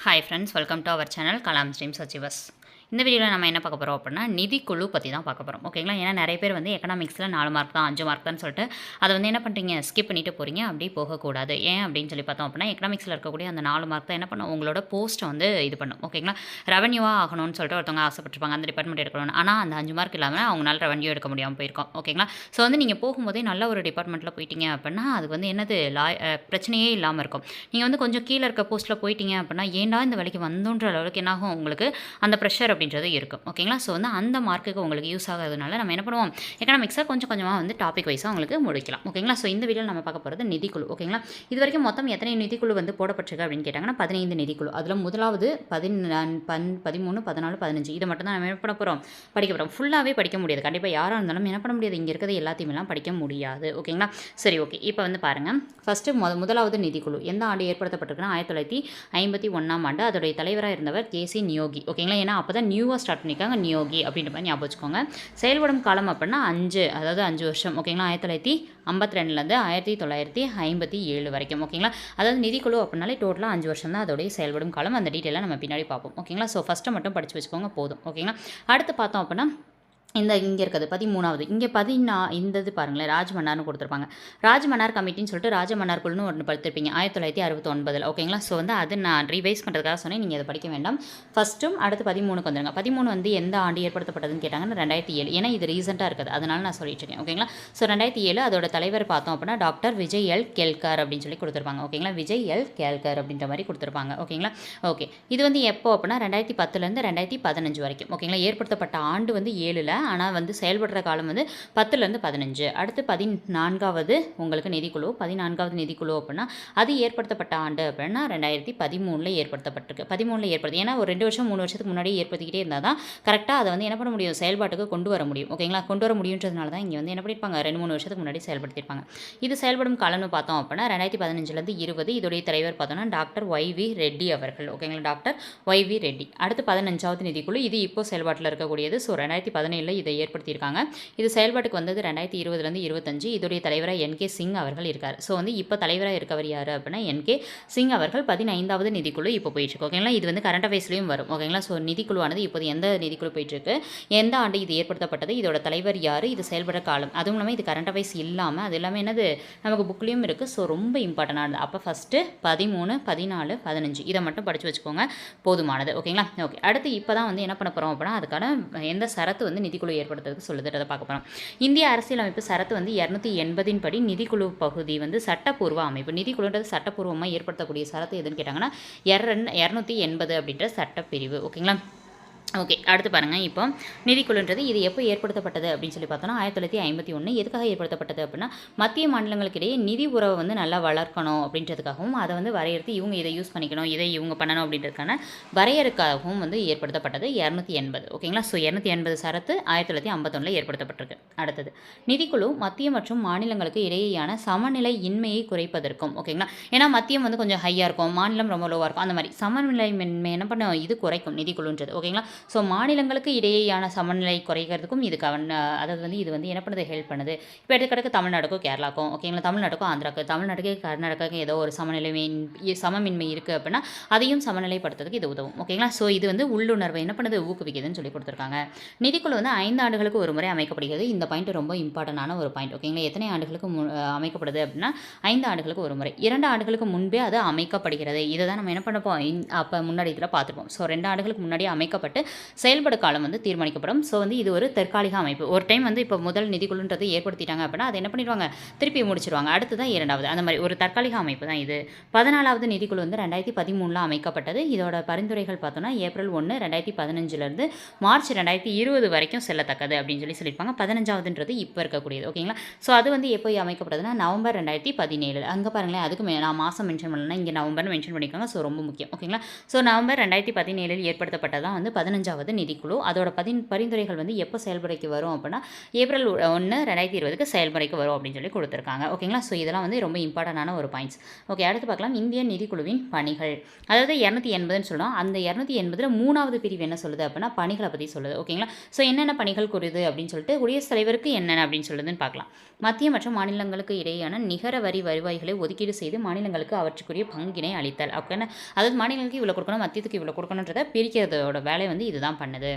Hi friends welcome to our channel Kalam ஸ்ரீம் சச்சிவஸ் இந்த வீடியோவில் நம்ம என்ன பார்க்க போகிறோம் அப்படின்னா நிதிக்குழு பற்றி தான் பார்க்க போகிறோம் ஓகேங்களா ஏன்னா நிறைய பேர் வந்து எக்கனாமிக்ஸில் நாலு மார்க் தான் அஞ்சு மார்க் தான் சொல்லிட்டு அதை வந்து என்ன பண்ணுறீங்க ஸ்கிப் பண்ணிட்டு போகிறீங்க அப்படி போகக்கூடாது. ஏன் அப்படின்னு சொல்லி பார்த்தோம் அப்படின்னா எக்கனாமிக்ஸில் இருக்கக்கூடிய அந்த நாலு மார்க் தான் என்ன பண்ணும்? உங்களோட போஸ்ட்டை வந்து இது பண்ணும். ஓகேங்களா ரெவன்யூவாக ஆகணும்னு சொல்லிட்டு ஒருத்தவங்க ஆசைப்பட்டிருப்பாங்க அந்த டிபார்ட்மெண்ட் எடுக்கணும் ஆனால் அந்த அஞ்சு மார்க் இல்லாமல் அவங்களால ரெவன்யூ எடுக்க முடியாமல் போயிருக்கோம். ஓகேங்களா ஸோ வந்து நீங்கள் போகும்போதே நல்ல ஒரு டிபார்ட்மெண்ட்டில் போயிட்டீங்க அப்படின்னா அது வந்து என்னது? லா பிரச்சனையே இல்லாமல் இருக்கும். நீங்கள் வந்து கொஞ்சம் கீழே இருக்க போஸ்ட்டில் போயிட்டீங்க அப்படின்னா ஏண்டா இந்த வேலைக்கு வந்தோன்ற அளவுக்கு என்னாகும்? உங்களுக்கு அந்த ப்ரெஷர் அப்படின்றது இருக்கும். ஓகேங்களா? ஸோ வந்து அந்த மார்க்குக்கு உங்களுக்கு யூஸ் ஆகிறதுனால நம்ம என்ன பண்ணுவோம்? எக்கனாமிக்ஸாக கொஞ்சம் கொஞ்சமாக வந்து டாபிக் வைஸாக உங்களுக்கு முடிக்கலாம். ஓகேங்களா? ஸோ இந்த வீடியோவில் நம்ம பார்க்க போகிறது நிதிக்குழு. ஓகேங்களா? இது வரைக்கும் மொத்தம் எத்தனை நிதிக்குழு வந்து போடப்பட்டிருக்கு அப்படின்னு கேட்டாங்கன்னா பதினைந்து நிதிக்குழு. அதில் முதலாவது பதினான் பன் பதிமூணு பதினாலு பதினஞ்சு இதை மட்டும் தான் நம்ம என்ன பண்ண போகிறோம் படிக்க போகிறோம் ஃபுல்லாகவே படிக்க முடியாது. கண்டிப்பாக யாராக இருந்தாலும் என்ன பண்ண முடியாது. இங்கே இருக்கிறது எல்லாத்தையுமெல்லாம் படிக்க முடியாது. ஓகேங்களா? சரி ஓகே. இப்போ வந்து பாருங்கள் ஃபஸ்ட்டு முத முதலாவது நிதிக்குழு. எந்த ஆண்டு ஏற்படுத்தப்பட்டிருக்குன்னா ஆயிரத்தி தொள்ளாயிரத்தி ஐம்பத்தி ஒன்றாம் ஆண்டு. அதோடைய தலைவராக இருந்தவர் கேசி நியோகி. ஓகேங்களா? ஏன்னா அப்போ தான் நியூவாக ஸ்டார்ட் பண்ணியிருக்காங்க. நியோகி அப்படின்ற மாதிரி ஞாபகம் வச்சுக்கோங்க. செயல்படும் காலம் அப்படின்னா அஞ்சு அதாவது அஞ்சு வருஷம். ஓகேங்களா ஆயிரத்தி தொள்ளாயிரத்தி ஐம்பத்தி ரெண்டுலேருந்து ஆயிரத்தி தொள்ளாயிரத்தி ஐம்பத்தி ஏழு வரைக்கும். ஓகேங்களா அதாவது நிதிக்குழு அப்படின்னாலே டோட்டலாக அஞ்சு வருஷம் தான் அதோடைய செயல்படும் காலம். அந்த டீட்டெயிலாக நம்ம பின்னாடி பார்ப்போம். ஓகேங்களா ஸோ ஃபஸ்ட்டு மட்டும் படித்து வச்சுக்கோங்க. போதும். ஓகேங்களா அடுத்து பார்த்தோம் அப்படின்னா இந்த இங்கே இருக்கிறது பதிமூணாவது இங்கே பதினா இந்த இது பாருங்களேன் ராஜ்மன்னார்னு கொடுத்துருப்பாங்க. ராஜ்மன்னார் கமிட்டின்னு சொல்லிட்டு ராஜமன்னார் குழுன்னு ஒன்று படுத்திருப்பீங்க ஆயிரத்தி தொள்ளாயிரத்தி அறுபத்தி ஒன்பதில் ஓகேங்களா? ஸோ வந்து அது நான் ரிவைஸ் பண்ணுறதுக்காக சொன்னேன். நீங்கள் அதை படிக்க வேண்டாம். ஃபஸ்ட்டும் அடுத்து பதிமூணுக்கு வந்துருங்க. பதிமூணு வந்து எந்த ஆண்டு ஏற்படுத்தப்பட்டதுன்னு கேட்டாங்கன்னா ரெண்டாயிரத்தி ஏழு. ஏன்னா இது ரீசெண்டாக இருக்குது. அதனால நான் சொல்லிட்டு இருக்கேன். ஓகேங்களா? ஸோ ரெண்டாயிரத்தி ஏழு அதோட தலைவர் பார்த்தோம் அப்படின்னா டாக்டர் விஜய் எல். கேல்கர் அப்படின்னு சொல்லி கொடுத்துருப்பாங்க. ஓகேங்களா? விஜய் எல். கேல்கர் அப்படின்ற மாதிரி கொடுத்துருப்பாங்க. ஓகேங்களா? ஓகே இது வந்து எப்போ அப்படின்னா ரெண்டாயிரத்தி பத்துலேருந்து ரெண்டாயிரத்தி பதினஞ்சு வரைக்கும். ஓகேங்களா? ஏற்படுத்தப்பட்ட ஆண்டு வந்து ஏழில் ஆனால் வந்து செயல்படுற காலம் வந்து பத்துலேருந்து பதினஞ்சு. அடுத்து பதினான்காவது உங்களுக்கு நிதிக்குழு. பதினான்காவது நிதிக்குழு அப்படின்னா அது ஏற்படுத்தப்பட்ட ஆண்டு அப்படின்னா ரெண்டாயிரத்தி பதிமூணில் ஏற்படுத்தப்பட்டிருக்கு. பதிமூணில் ஏற்படுத்தி ஏன்னா ஒரு ரெண்டு வருஷம் மூணு வருஷத்துக்கு முன்னாடி ஏற்படுத்திக்கிட்டே இருந்தால் தான் கரெக்டாக அதை வந்து என்ன பண்ண முடியும்? செயல்பாட்டுக்கு கொண்டு வர முடியும். ஓகேங்களா கொண்டு வர முடியுன்றதுனால தான் இங்கே வந்து என்ன பண்ணியிருப்பாங்க ரெண்டு மூணு வருஷத்துக்கு முன்னாடி செயல்படுத்தியிருப்பாங்க இது செயல்படும் காலம்னு பார்த்தோம் அப்படின்னா ரெண்டாயிரத்தி பதினஞ்சுலேருந்து இருபது. இதோடைய தலைவர் பார்த்தோம்னா டாக்டர் ஒய் வி ரெட்டி அவர்கள். ஓகேங்களா டாக்டர் ஒய் வி ரெட்டி. அடுத்து பதினஞ்சாவது நிதிக்குழு. இது இப்போ செயல்பாட்டில் இருக்கக்கூடியது. ஸோ ரெண்டாயிரத்தி பதினேழில் இதை ஏற்படுத்தியிருக்காங்க. இது செயல்பாட்டுக்கு வந்தது ரெண்டாயிரத்தி இருபதுலேருந்து இருபத்தஞ்சு. இதோடைய தலைவராக என் கே சிங் அவர்கள் இருக்கார். ஸோ வந்து இப்போ தலைவராக இருக்கவர் யார் அப்படின்னா என் கே சிங் அவர்கள் பதினைந்தாவது நிதிக்குழு இப்போ போயிட்டுருக்கு. ஓகேங்களா இது வந்து கரண்ட் அஃபேர்ஸ்லையும் வரும். ஓகேங்களா ஸோ நிதிக்குழுவானது இப்போது எந்த நிதிக்குழு போயிட்டுருக்கு? எந்த ஆண்டு இது ஏற்படுத்தப்பட்டது? இதோட தலைவர் யார்? இது செயல்பட காலம். அதுவும் இல்லாமல் இது கரண்ட் அஃபேர்ஸ் இல்லாமல் அது எல்லாமே என்னது? நமக்கு புக்லேயும் இருக்குது ஸோ ரொம்ப இம்பார்ட்டண்டானது அப்போ ஃபஸ்ட்டு பதிமூணு பதினாலு பதினஞ்சு. இதை மட்டும் படித்து வச்சுக்கோங்க. போதுமானது. ஓகேங்களா ஓகே அடுத்து இப்போ தான் வந்து என்ன பண்ண போகிறோம் அப்படின்னா அதுக்கான எந்த சரத்து வந்து நிதி நிதிக்குழு ஏற்படுத்துறதுக்கு சொல்லுதுன்றதை பார்க்க போகிறோம் இந்திய அரசியலமைப்பு சரத்து வந்து இரநூத்தி எண்பதின் படி நிதிக்குழு பகுதி வந்து சட்டப்பூர்வ அமைப்பு. நிதிக்குழுன்றது சட்டப்பூர்வமாக ஏற்படுத்தக்கூடிய சரத்து எதுன்னு கேட்டாங்கன்னா இரநூத்தி எண்பது அப்படின்ற சட்டப்பிரிவு. ஓகேங்களா? ஓகே. அடுத்து பாருங்கள் இப்போ நிதிக்குழுன்றது இது எப்போ ஏற்படுத்தப்பட்டது அப்படின்னு சொல்லி பார்த்தோன்னா ஆயிரத்தி தொள்ளாயிரத்தி ஐம்பத்தி ஒன்று எதுக்காக ஏற்படுத்தப்பட்டது அப்படின்னா மத்திய மாநிலங்களுக்கு இடையே நிதி உறவை வந்து நல்லா வளர்க்கணும் அப்படின்றதுக்காகவும் அதை வந்து வரையறுத்து இவங்க இதை யூஸ் பண்ணிக்கணும் இதை இவங்க பண்ணணும் அப்படின்றதுக்கான வரையறுக்காகவும் வந்து ஏற்படுத்தப்பட்டது இரநூத்தி எண்பது. ஓகேங்களா? ஸோ இரநூத்தி எண்பது சரத்து ஆயிரத்தி தொள்ளாயிரத்தி ஐம்பத்தொன்னில் ஏற்படுத்தப்பட்டிருக்கு. அடுத்தது நிதிக்குழு மத்திய மற்றும் மாநிலங்களுக்கு இடையேயான சமநிலை இன்மையை குறைப்பதற்கும் ஓகேங்களா? ஏன்னா மத்தியம் வந்து கொஞ்சம் ஹையாக இருக்கும் மாநிலம் ரொம்ப லோவாக இருக்கும் அந்த மாதிரி சமநிலை மென்மை என்ன பண்ண இது குறைக்கும் நிதிக்குழுன்றது ஓகேங்களா? ஸோ மாநிலங்களுக்கு இடையேயான சமநிலை குறைக்கிறதுக்கும் இது கவன் அதாவது வந்து இது வந்து என்ன பண்ணுது? ஹெல்ப் பண்ணுது. இப்போ எடுத்துக்கிட்டு தமிழ்நாடுக்கும் கேரளாக்கும் ஓகேங்களா தமிழ்நாடுக்கும் ஆந்திராக்கு. தமிழ்நாட்டுக்கு கர்நாடகாவுக்கு ஏதோ ஒரு சமநிலை சமமின்மை இருக்குது அப்படின்னா அதையும் சமநிலைப்படுத்துறதுக்கு இது உதவும். ஓகேங்களா ஸோ இது வந்து உள்ளுணர்வை என்ன பண்ணுது? ஊக்குவிக்குதுன்னு சொல்லி கொடுத்துருக்காங்க. நிதிக்குழு வந்து ஐந்து ஆண்டுகளுக்கு ஒரு முறை அமைக்கப்படுகிறது. இந்த பாயிண்ட் ரொம்ப இம்பார்ட்டண்டான ஒரு பாயிண்ட் ஓகேங்களா எத்தனை ஆண்டுகளுக்கு மு அமைக்கப்படுது அப்படின்னா ஐந்து ஆண்டுகளுக்கு ஒரு முறை. இரண்டு ஆண்டுகளுக்கு முன்பே அது அமைக்கப்படுகிறது. இதை தான் நம்ம என்ன பண்ணப்போம் அப்போ முன்னாடி இதில் பார்த்துருப்போம். ஸோ ரெண்டு ஆண்டுகளுக்கு முன்னாடி அமைக்கப்பட்டு செயல்பட காலம் வந்து தீர்மானிக்கப்படும். ஸோ வந்து இது ஒரு தற்காலிக அமைப்பு. ஒரு டைம் வந்து இப்போ முதல் நிதிக்குழுன்றது ஏற்படுத்திட்டாங்க அப்படின்னா அதை என்ன பண்ணிடுவாங்க? திருப்பி முடிச்சிருவாங்க. அடுத்து தான் இரண்டாவது. அந்த மாதிரி ஒரு தற்காலிக அமைப்பு தான் இது. பதினாலாவது நிதிக்குழு வந்து ரெண்டாயிரத்தி பதிமூணில் அமைக்கப்பட்டது. இதோட பரிந்துரைகள் பார்த்தோன்னா ஏப்ரல் ஒன்று ரெண்டாயிரத்தி பதினஞ்சுலேருந்து மார்ச் ரெண்டாயிரத்தி இருபது வரைக்கும் செல்லத்தக்கது அப்படின்னு சொல்லி சொல்லியிருப்பாங்க. பதினஞ்சாவதுன்றது இப்போ இருக்கக்கூடியது. ஓகேங்களா ஸோ அது வந்து எப்போ அமைக்கப்பட்டதுன்னா நவம்பர் ரெண்டாயிரத்தி பதினேழு. அங்கே பாருங்களேன் அதுக்கு நான் மாதம் மென்ஷன் பண்ணலன்னா இங்கே நவம்பர்னு மென்ஷன் பண்ணியிருக்காங்க ஸோ ரொம்ப முக்கியம். ஓகேங்களா ஸோ நவம்பர் ரெண்டாயிரத்தி பதினேழில் ஏற்படுத்தப்பட்டதான் வந்து பதினஞ்சாவது நிதிக்குழு அதோட பதி பரிந்துரைகள் வந்து எப்போ செயல்முறைக்கு வரும் அப்படின்னா ஏப்ரல் ஒன்று ரெண்டாயிரத்தி இருபதுக்கு செயல்முறைக்கு வரும் அப்படின்னு சொல்லி கொடுத்துருக்காங்க. ஓகேங்களா? ஸோ இதெல்லாம் வந்து ரொம்ப இம்பார்ட்டண்டான ஒரு பாயிண்ட்ஸ் ஓகே அடுத்து பார்க்கலாம். இந்திய நிதிக்குழுவின் பணிகள். அதாவது இரநூத்தி எண்பதுன்னு சொல்லலாம் அந்த இரநூத்தி எண்பதில் மூணாவது பிரிவு என்ன சொல்லுது அப்படின்னா பணிகளை பற்றி சொல்லுது. ஓகேங்களா? ஸோ என்னென்ன பணிகள் கூறுது அப்படின்னு சொல்லிட்டு குடியரசுத் தலைவருக்கு என்னென்ன அப்படின்னு சொல்லுதுன்னு பார்க்கலாம். மத்திய மற்றும் மாநிலங்களுக்கு இடையேயான நிகர வரி வருவாய்களை ஒதுக்கீடு செய்து மாநிலங்களுக்கு அவற்றுக்குரிய பங்கினை அளித்தல். அப்படின்னா அதாவது மாநிலங்களுக்கு இவ்வளோ கொடுக்கணும் மத்தியத்துக்கு இவ்வளோ கொடுக்கணுன்றதை பிரிக்கிறதோட வேலை வந்து இதுதான். பண்ணுது.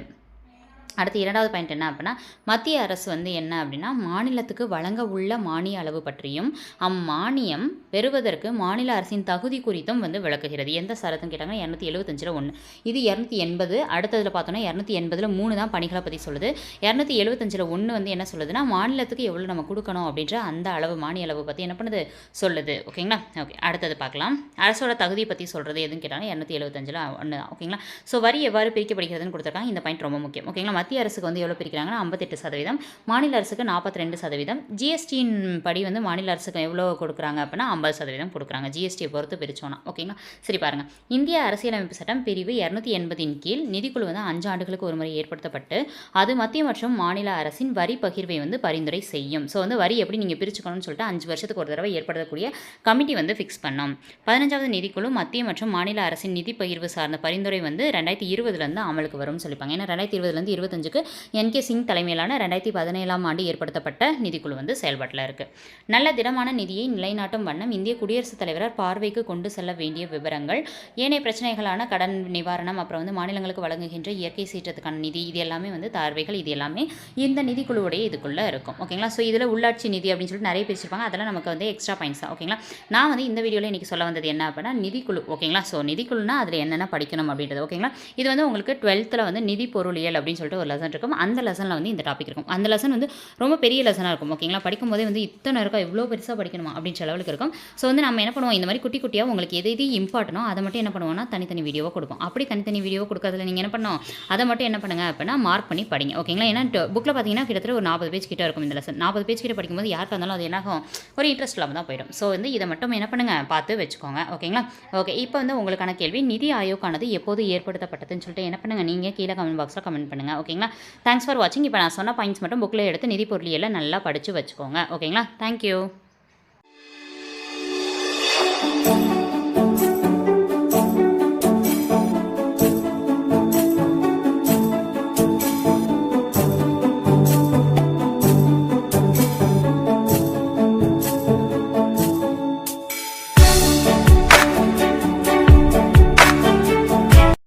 அடுத்து இரண்டாவது பாயிண்ட் என்ன அப்படின்னா மத்திய அரசு வந்து என்ன அப்படின்னா மாநிலத்துக்கு வழங்க உள்ள மானிய அளவு பற்றியும் அம்மானியம் பெறுவதற்கு மாநில அரசின் தகுதி குறித்தும் வந்து விளக்குகிறது. எந்த சரத்தும் கேட்டாங்கன்னா இரநூத்தி எழுபத்தஞ்சில் ஒன்று இது இரநூத்தி எண்பது. அடுத்ததில் பார்த்தோன்னா இரநூத்தி எண்பதில் மூணு தான் பணிகளை பற்றி சொல்லுது. இரநூத்தி எழுபத்தஞ்சில் ஒன்று வந்து என்ன சொல்லுதுன்னா மாநிலத்துக்கு எவ்வளோ நம்ம கொடுக்கணும் அப்படின்ற அந்த அளவு மானிய அளவு பற்றி என்ன பண்ணுது? சொல்லுது. ஓகேங்களா? ஓகே. அடுத்தது பார்க்கலாம். அரசோட தகுதியை பற்றி சொல்கிறது எதுன்னு கேட்டாங்கன்னா இரநூத்தி எழுபத்தஞ்சில் ஒன்று தான். ஓகேங்களா? ஸோ வரி எவ்வாறு பிரிக்கப்படுகிறதுன்னு கொடுத்துருக்காங்க. இந்த பாயிண்ட் ரொம்ப முக்கியம். ஓகேங்களா? மத்திய அரசுக்கு வந்து எவ்வளோ பிரிக்கிறாங்கன்னா ஐம்பத்தெட்டு சதவீதம். மாநில அரசுக்கு நாற்பத்தி ரெண்டு சதவீதம் ஜிஎஸ்டியின் படி வந்து மாநில அரசுக்கு எவ்வளோ கொடுக்குறாங்க அப்படின்னா ஐம்பது சதவீதம் கொடுக்குறாங்க. ஜிஎஸ்டியை பொறுத்து பிரிச்சோன்னா ஓகேங்களா சரி பாருங்கள் இந்திய அரசியலமைப்பு சட்டம் பிரிவு இரநூத்தி எண்பதின் கீழ் நிதிக்குழு வந்து அஞ்சு ஆண்டுகளுக்கு ஒரு முறை ஏற்படுத்தப்பட்டு அது மத்திய மற்றும் மாநில அரசின் வரி பகிர்வை வந்து பரிந்துரை செய்யும். ஸோ வந்து வரி எப்படி நீங்கள் பிரிச்சுக்கணும்னு சொல்லிட்டு அஞ்சு வருஷத்துக்கு ஒரு தடவை ஏற்படுத்தக்கூடிய கமிட்டி வந்து ஃபிக்ஸ் பண்ணோம். பதினஞ்சாவது நிதிக்குழு மத்திய மற்றும் மாநில அரசின் நிதி பகிர்வு சார்ந்த பரிந்துரை வந்து ரெண்டாயிரத்தி இருபதுலேருந்து அமலுக்கு வரும்னு சொல்லிப்பாங்க. ஏன்னா ரெண்டாயிரத்தி இருபதுலேருந்து இருபத்தஞ்சுக்கு என் கே சிங் தலைமையிலான ரெண்டாயிரத்தி பதினேழாம் ஆண்டு ஏற்படுத்தப்பட்ட நிதிக்குழு வந்து செயல்பாட்டில் இருக்குது நல்ல திடமான நிதியை நிலைநாட்டும் வண்ணம் இந்திய குடியரசுத் தலைவரால் பார்வைக்கு கொண்டு செல்ல வேண்டிய விவரங்கள் ஏனைய பிரச்சனைகளான கடன் நிவாரணம் அப்புறம் வந்து மாநிலங்களுக்கு வழங்குகின்ற இயற்கை சீற்றத்துக்கான நிதி இது எல்லாமே வந்து தார்வைகள் இது எல்லாமே இந்த நிதிக்குழுவுடைய இதுக்குள்ளே இருக்கும். ஓகேங்களா ஸோ இதில் உள்ளாட்சி நிதி அப்படின்னு சொல்லிட்டு நிறைய பேசியிருப்பாங்க அதெல்லாம் நமக்கு வந்து எக்ஸ்ட்ரா பாயிண்ட்ஸ் தான். ஓகேங்களா நான் வந்து இந்த வீடியோவில் இன்றைக்கி சொல்ல வந்தது என்ன அப்படின்னா நிதிக்குழு. ஓகேங்களா ஸோ நிதிக்குழுனா அதில் என்னென்ன படிக்கணும் அப்படின்றது. ஓகேங்களா இது வந்து உங்களுக்கு டுவெல்த்தில் வந்து நிதி பொருளியல் அப்படின்னு சொல்லிட்டு ஒரு லெசன் இருக்கும். அந்த லெசனில் வந்து இந்த டாபிக் இருக்கும். அந்த லெசன் வந்து ரொம்ப பெரிய லெசனாக இருக்கும். ஓகேங்களா படிக்கும் போதே வந்து இத்தனை இருக்கா? இவ்வளோ பெருசாக படிக்கணுமா? அப்படின்ற லெவலுக்கு இருக்கும். ஸோ வந்து நம்ம என்ன பண்ணுவோம்? இந்த மாதிரி குட்டி குட்டியாக உங்களுக்கு எது எது இம்பார்ட்டனோ அதை மட்டும் என்ன பண்ணுவோம்னா தனித்தனி வீடியோவாக கொடுப்போம். அப்படி தனித்தனி வீடியோ கொடுக்கறதுல நீங்கள் என்ன பண்ணோம் அதை மட்டும் என்ன பண்ணுங்க அப்படின்னா மார்க் பண்ணி படிங்க. ஓகேங்களா ஏன்னா புக்கில் பார்த்தீங்கன்னா கிட்டத்தட்ட ஒரு நாற்பது பேஜ் கிட்ட இருக்கும் இந்த லெசன் நாற்பது பேஜ் கிட்ட படிக்கும்போது யாருக்காக இருந்தாலும் அது என்னாகும்? ஒரு இன்ட்ரெஸ்ட் இல்லாமல் தான் போயிடும். ஸோ வந்து இதை மட்டும் என்ன பண்ணுங்க? பார்த்து வச்சுக்கோங்க. ஓகேங்களா ஓகே இப்போ வந்து உங்களுக்கான கேள்வி நிதி ஆயோக்கானது எப்போது ஏற்படுத்தப்பட்டதுன்னு சொல்லிட்டு என்ன பண்ணுங்க? நீங்கள் கீழே கமெண்ட் பாக்ஸில் கமெண்ட் பண்ணுங்கள் ஓகேங்களா? தேங்க்ஸ் ஃபார் வாட்சிங் இப்போ நான் சொன்ன பாயிண்ட்ஸ் மட்டும் புக்கில் எடுத்து நிதி பொருளியெல்லாம் நல்லா படித்து வச்சுக்கோங்க. ஓகேங்களா? தேங்க்யூ